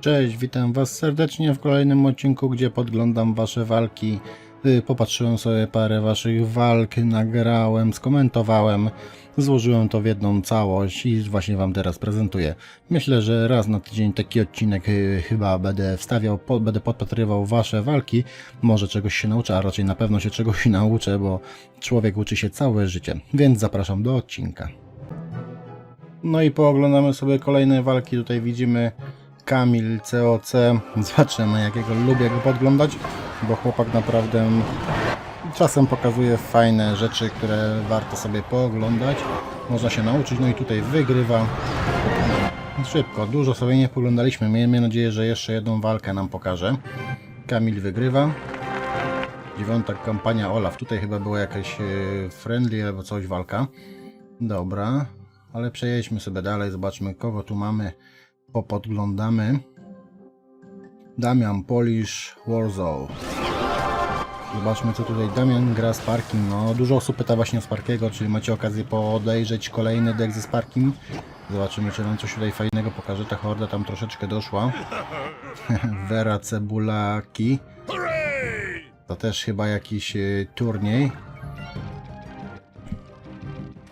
Cześć, witam Was serdecznie w kolejnym odcinku, gdzie podglądam Wasze walki. Y, Popatrzyłem sobie parę Waszych walk, nagrałem, skomentowałem, złożyłem to w jedną całość i właśnie Wam teraz prezentuję. Myślę, że raz na tydzień taki odcinek y, chyba będę wstawiał, po, będę podpatrywał Wasze walki. Może czegoś się nauczę, a raczej na pewno się czegoś nauczę, bo człowiek uczy się całe życie. Więc zapraszam do odcinka. No i pooglądamy sobie kolejne walki. Tutaj widzimy Kamil COC. Zobaczymy jakiego lubię go podglądać, bo chłopak naprawdę czasem pokazuje fajne rzeczy, które warto sobie pooglądać. Można się nauczyć, no i tutaj wygrywa. Szybko, dużo sobie nie poglądaliśmy. Miejmy nadzieję, że jeszcze jedną walkę nam pokaże. Kamil wygrywa. Dziewiąta kampania Olaf. Tutaj chyba była jakaś e, friendly albo coś walka. Dobra, ale przejedźmy sobie dalej, zobaczmy kogo tu mamy, popodglądamy. Damian Polish Warsaw. Zobaczmy co tutaj Damian gra z Parkim. No dużo osób pyta właśnie o Sparkiego, czy macie okazję podejrzeć kolejny deck ze Sparkim. Zobaczymy czy nam coś tutaj fajnego pokaże. Ta horda tam troszeczkę doszła. Vera Cebulaki. To też chyba jakiś y, turniej.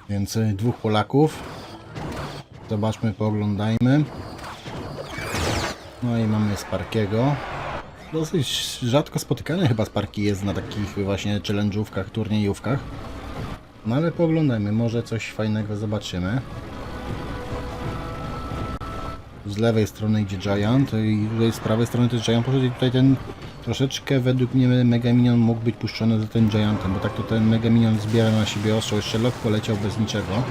Więc y, dwóch Polaków. Zobaczmy, pooglądajmy. No i mamy Sparkiego. Dosyć rzadko spotykany chyba Sparki jest na takich właśnie challenge'ówkach, turniejówkach. No ale pooglądajmy, może coś fajnego zobaczymy. Z lewej strony idzie Giant i tutaj z prawej strony też Giant poszedł i tutaj ten troszeczkę według mnie Mega Minion mógł być puszczony za tym Giantem, bo tak to ten Mega Minion zbiera na siebie ostrzo, jeszcze Lok poleciał bez niczego.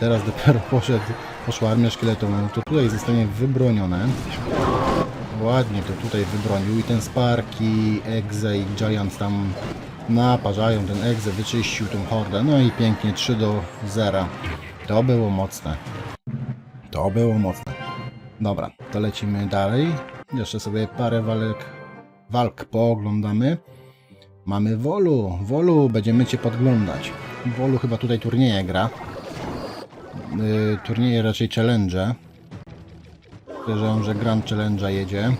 Teraz dopiero poszedł, poszła armia szkieletowa, no to tutaj zostanie wybronione. Ładnie to tutaj wybronił i ten Sparki, Exe i Giant tam naparzają, ten Exe wyczyścił tą hordę, no i pięknie 3 do 0. To było mocne. To było mocne. Dobra, to lecimy dalej. Jeszcze sobie parę walk, walk pooglądamy. Mamy Wolu. Wolu, będziemy Cię podglądać. Wolu chyba tutaj turnieje gra. Yy, turnieje raczej challenge. Podejrzewam, że Grand Challenge'a jedzie.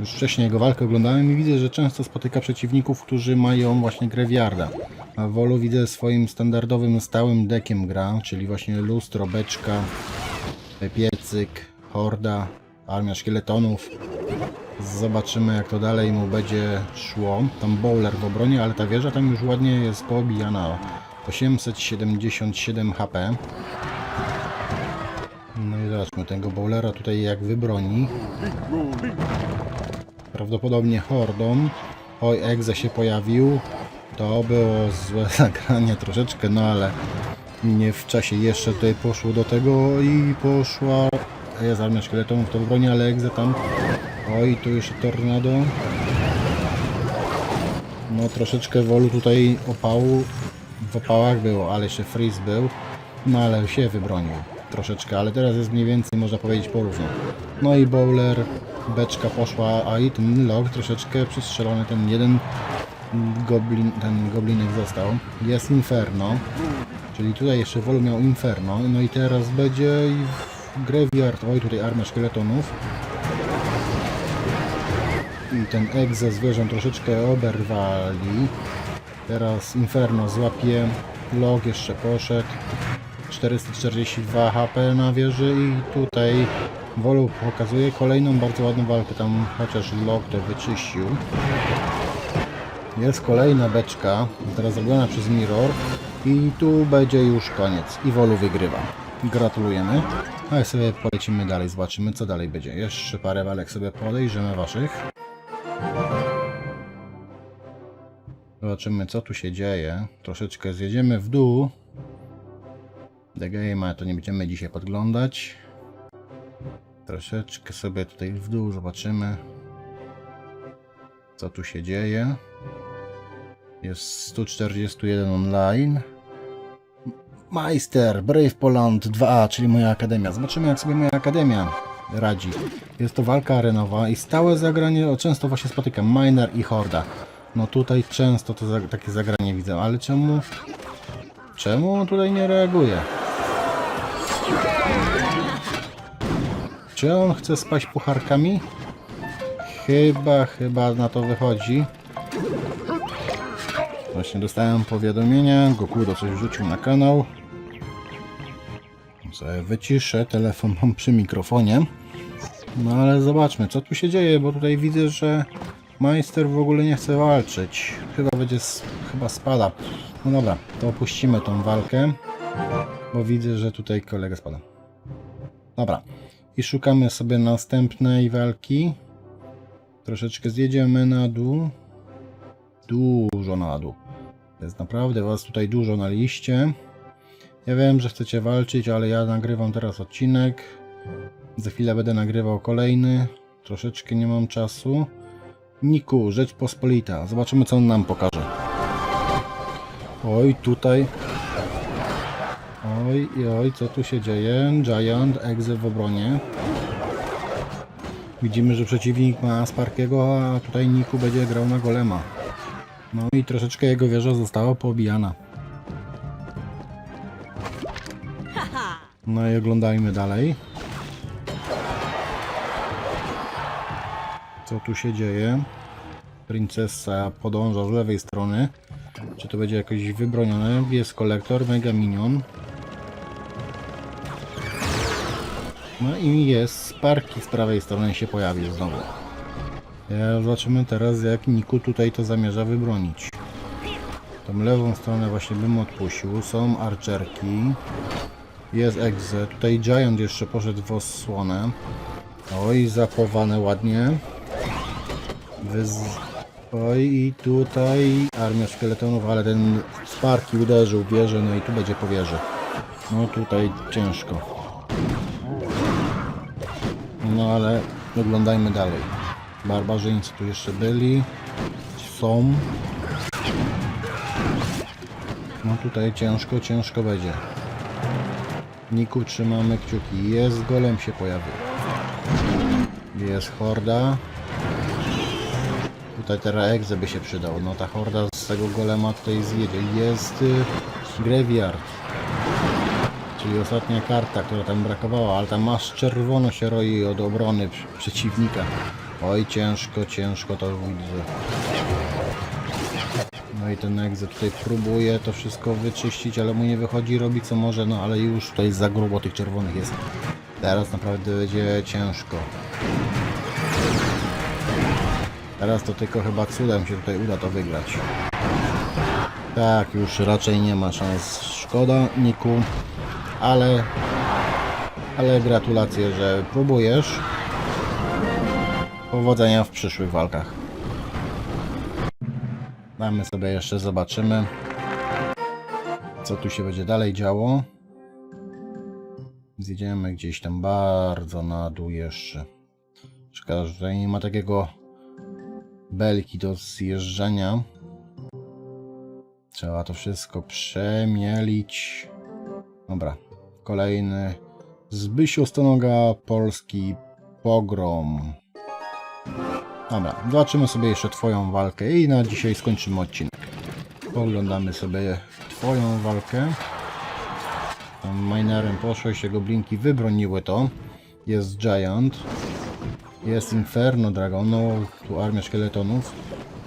Już wcześniej jego walkę oglądałem i widzę, że często spotyka przeciwników, którzy mają właśnie Graveyarda. A Wolu widzę swoim standardowym, stałym dekiem gra, czyli właśnie lustro, beczka, piecyk, horda, armia szkieletonów. Zobaczymy jak to dalej mu będzie szło. Tam bowler w obronie, ale ta wieża tam już ładnie jest poobijana. 877 HP. No i zobaczmy tego bowlera tutaj jak wybroni. Prawdopodobnie hordą. Oj, Exe się pojawił. To było złe zagranie troszeczkę, no ale nie w czasie jeszcze tutaj poszło do tego i poszła jest armia szkieletonów to broni, ale Exe tam oj, tu jeszcze tornado no troszeczkę wolu tutaj opału w opałach było, ale jeszcze freeze był no ale się wybronił troszeczkę, ale teraz jest mniej więcej można powiedzieć porówno no i bowler beczka poszła, a i ten log troszeczkę przestrzelony, ten jeden goblin, ten goblinek został jest inferno Czyli tutaj jeszcze Wolu miał Inferno, no i teraz będzie Graveyard, oj tutaj armia szkieletonów. I ten Exe zwierzę troszeczkę oberwali. Teraz Inferno złapie, Log jeszcze poszedł. 442 HP na wieży i tutaj Wolu pokazuje kolejną bardzo ładną walkę, tam chociaż Log to wyczyścił. Jest kolejna beczka, teraz zrobiona przez Mirror i tu będzie już koniec. I Wolu wygrywa. Gratulujemy. A sobie polecimy dalej, zobaczymy co dalej będzie. Jeszcze parę walek sobie podejrzymy waszych. Zobaczymy co tu się dzieje. Troszeczkę zjedziemy w dół. The Game, to nie będziemy dzisiaj podglądać. Troszeczkę sobie tutaj w dół zobaczymy co tu się dzieje. Jest 141 online. Majster, Brave Poland 2, czyli moja akademia. Zobaczymy jak sobie moja akademia radzi. Jest to walka arenowa i stałe zagranie, często właśnie spotykam Miner i Horda. No tutaj często to za, takie zagranie widzę, ale czemu... Czemu on tutaj nie reaguje? Czy on chce spać pucharkami? Chyba, chyba na to wychodzi. Właśnie dostałem powiadomienia. Goku to coś wrzucił na kanał. Wyciszę, telefon mam przy mikrofonie. No ale zobaczmy, co tu się dzieje, bo tutaj widzę, że Majster w ogóle nie chce walczyć. Chyba będzie, chyba spada. No dobra, to opuścimy tą walkę, bo widzę, że tutaj kolega spada. Dobra, i szukamy sobie następnej walki. Troszeczkę zjedziemy na dół. Dużo na dół. Jest naprawdę was tutaj dużo na liście. Ja wiem, że chcecie walczyć, ale ja nagrywam teraz odcinek. Za chwilę będę nagrywał kolejny. Troszeczkę nie mam czasu. Niku, Rzeczpospolita. Zobaczymy, co on nam pokaże. Oj, tutaj. Oj, i oj, co tu się dzieje? Giant, Exe w obronie. Widzimy, że przeciwnik ma Sparkiego, a tutaj Niku będzie grał na Golema. No i troszeczkę jego wieża została poobijana. No i oglądajmy dalej. Co tu się dzieje? Princesa podąża z lewej strony. Czy to będzie jakoś wybronione? Jest kolektor, mega minion. No i jest Sparki z prawej strony się pojawił znowu. Zobaczymy teraz jak Niku tutaj to zamierza wybronić. Tą lewą stronę właśnie bym odpuścił. Są archerki. Jest Exe. Tutaj Giant jeszcze poszedł w osłonę. Oj, zachowane ładnie. Wyz... Oj, i tutaj armia szkieletonów, ale ten Sparki uderzył wieżę, no i tu będzie po wieży. No tutaj ciężko. No ale oglądajmy dalej. Barbarzyńcy tu jeszcze byli. Są. No tutaj ciężko, ciężko będzie. Niku trzymamy kciuki. Jest golem się pojawił. Jest horda. Tutaj teraz egze by się przydał. No ta horda z tego golema tutaj zjedzie. Jest y, graveyard. Czyli ostatnia karta, która tam brakowała, ale tam masz czerwono się roi od obrony przeciwnika. Oj, ciężko, ciężko to widzę. No i ten egze tutaj próbuje to wszystko wyczyścić, ale mu nie wychodzi, robi co może, no ale już tutaj za grubo tych czerwonych jest. Teraz naprawdę będzie ciężko. Teraz to tylko chyba cudem się tutaj uda to wygrać. Tak, już raczej nie ma szans. Szkoda, Niku, ale, ale gratulacje, że próbujesz. Powodzenia w przyszłych walkach. Damy sobie jeszcze, zobaczymy, co tu się będzie dalej działo. Zjedziemy gdzieś tam bardzo na dół jeszcze. Szkoda, że tutaj nie ma takiego belki do zjeżdżania. Trzeba to wszystko przemielić. Dobra, kolejny. Zbysiu Stonoga, polski pogrom. Dobra, zobaczymy sobie jeszcze Twoją walkę i na dzisiaj skończymy odcinek. Poglądamy sobie Twoją walkę. Tam minerem poszłeś, jego blinki wybroniły to. Jest Giant. Jest Inferno Dragon, no tu armia szkieletonów.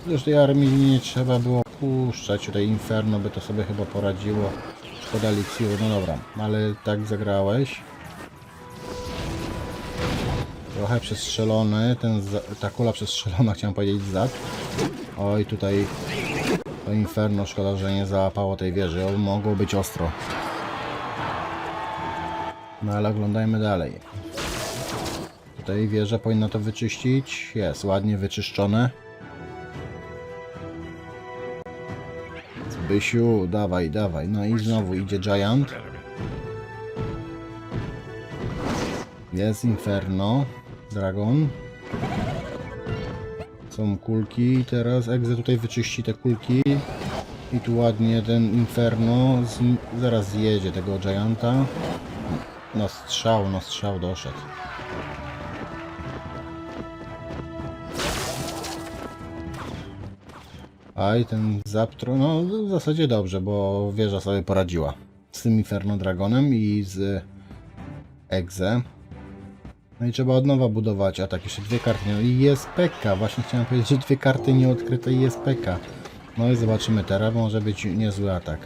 Zresztą tej armii nie trzeba było puszczać, tutaj Inferno by to sobie chyba poradziło. Szkoda eliksiru, no dobra, ale tak zagrałeś. Trochę przestrzelony, ten ta kula przestrzelona, chciałem powiedzieć zad. Oj, tutaj to Inferno, szkoda, że nie załapało tej wieży, mogło być ostro. No ale oglądajmy dalej. Tutaj wieża powinna to wyczyścić. Jest ładnie wyczyszczone. Zbysiu, dawaj, dawaj. No i znowu idzie Giant. Jest Inferno. Dragon. Są kulki. Teraz Exe tutaj wyczyści te kulki. I tu ładnie ten Inferno zaraz zjedzie tego Gianta. Na strzał, na strzał doszedł. A i ten Zaptro, no w zasadzie dobrze, bo wieża sobie poradziła. Z tym Inferno Dragonem i z Exe. No i trzeba od nowa budować atak. Jeszcze dwie karty. No i jest PK. Właśnie chciałem powiedzieć, że dwie karty nieodkryte i jest PK. No i zobaczymy teraz. Może być niezły atak.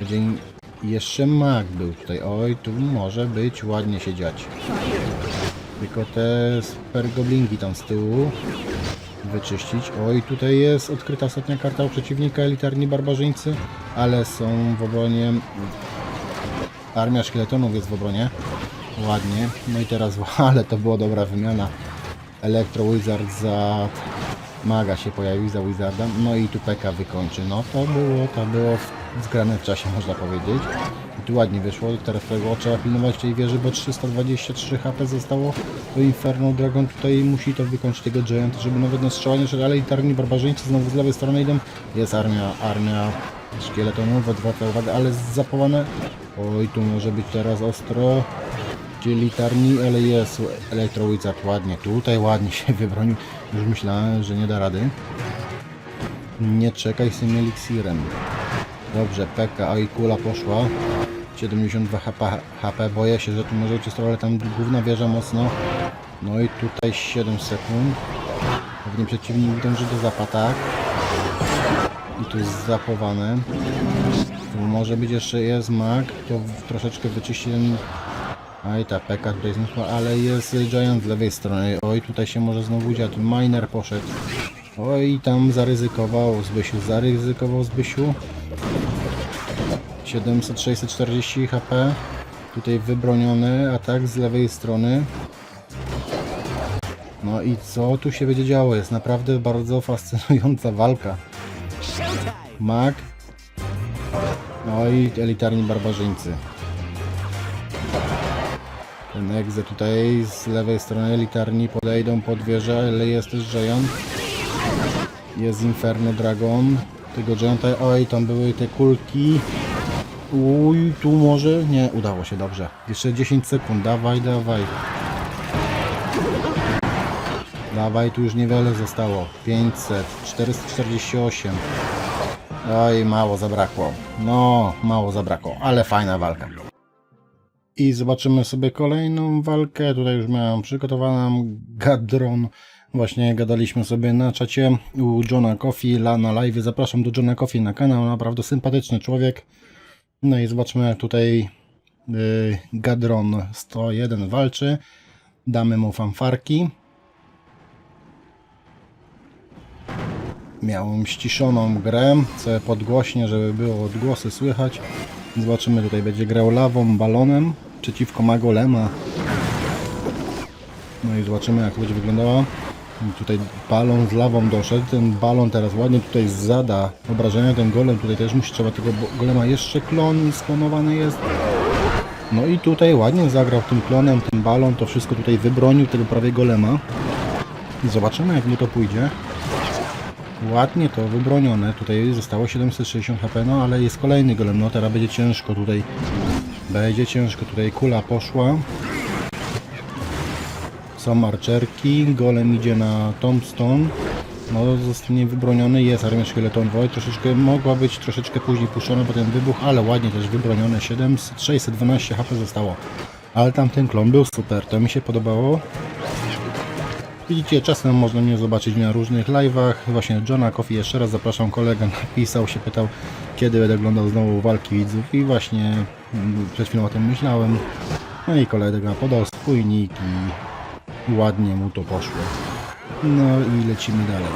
Będzie jeszcze mag był tutaj. Oj, tu może być ładnie się dziać. Tylko te super goblinki tam z tyłu wyczyścić. Oj, tutaj jest odkryta ostatnia karta u przeciwnika, elitarni barbarzyńcy, ale są w obronie... Armia szkieletonów jest w obronie. Ładnie. No i teraz, ale to była dobra wymiana. Elektro Wizard za maga się pojawił, za Wizarda. No i tu Peka wykończy. No to było, to było zgrane w czasie, można powiedzieć. I tu ładnie wyszło. Teraz tego trzeba pilnować tej wieży, bo 323 HP zostało. To Inferno Dragon tutaj musi to wykończyć tego Giant, żeby nawet na strzelanie, że ale elitarni barbarzyńcy znowu z lewej strony idą. Jest armia, armia szkieletonów, odwraca uwagę, ale zapowane. Oj, tu może być teraz ostro. Ci elitarni, ale jest Electro Wizard ładnie. Tutaj ładnie się wybronił. Już myślałem, że nie da rady. Nie czekaj z tym eliksirem. Dobrze, Pekka, a i kula poszła. 72 HP, HP. Boję się, że tu może ostro, ale tam główna wieża mocno. No i tutaj 7 sekund. Pewnie przeciwnik dąży do zapatak. I tu jest zapowane. Tu może być jeszcze jest mag, to troszeczkę wyczyści ten... Aj, ta peka tutaj znikła, ale jest Giant z lewej strony. Oj, tutaj się może znowu dziać. Miner poszedł. Oj, tam zaryzykował Zbysiu, zaryzykował Zbysiu. 700, 640 HP. Tutaj wybroniony atak z lewej strony. No i co tu się będzie działo? Jest naprawdę bardzo fascynująca walka. Mag. No i elitarni barbarzyńcy. Ten egze tutaj z lewej strony elitarni podejdą pod wieżę, ale jest też Giant. Jest Inferno Dragon. Tego Gianta, oj tam były te kulki. Uj, tu może? Nie, udało się, dobrze. Jeszcze 10 sekund, dawaj, dawaj. Dawaj, tu już niewiele zostało. 500, 448. Oj, mało zabrakło. No, mało zabrakło, ale fajna walka. I zobaczymy sobie kolejną walkę. Tutaj już miałem przygotowaną Gadron. Właśnie gadaliśmy sobie na czacie u Johna Coffee na live. Zapraszam do Johna Coffee na kanał. Naprawdę sympatyczny człowiek. No i zobaczmy jak tutaj y, Gadron 101 walczy. Damy mu fanfarki. Miałem ściszoną grę, co podgłośnie, żeby było odgłosy słychać. Zobaczymy, tutaj będzie grał lawą, balonem przeciwko Magolema. No i zobaczymy, jak będzie wyglądało. Tutaj balon z lawą doszedł. Ten balon teraz ładnie tutaj zada obrażenia. Ten golem tutaj też musi, trzeba tego golema jeszcze klon sklonowany jest. No i tutaj ładnie zagrał tym klonem, ten balon, to wszystko tutaj wybronił tego prawie golema. Zobaczymy, jak mu to pójdzie. Ładnie to wybronione. Tutaj zostało 760 HP, no ale jest kolejny golem. No teraz będzie ciężko tutaj. Będzie ciężko tutaj. Kula poszła. Są archerki. Golem idzie na tombstone. No zostanie wybroniony. Jest armia szkieletonowa. Troszeczkę mogła być troszeczkę później puszczona po ten wybuch, ale ładnie też wybronione. 700, 612 HP zostało. Ale tamten klon był super. To mi się podobało. Widzicie, czasem można mnie zobaczyć na różnych live'ach. Właśnie Johna Coffee jeszcze raz zapraszam. Kolega napisał się, pytał, kiedy będę oglądał znowu walki widzów. I właśnie mm, przed chwilą o tym myślałem. No i kolega podał swój nick i ładnie mu to poszło. No i lecimy dalej.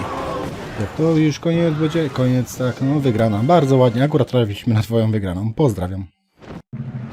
Jak to już koniec będzie? Koniec, tak, no wygrana. Bardzo ładnie. Akurat trafiliśmy na twoją wygraną. Pozdrawiam.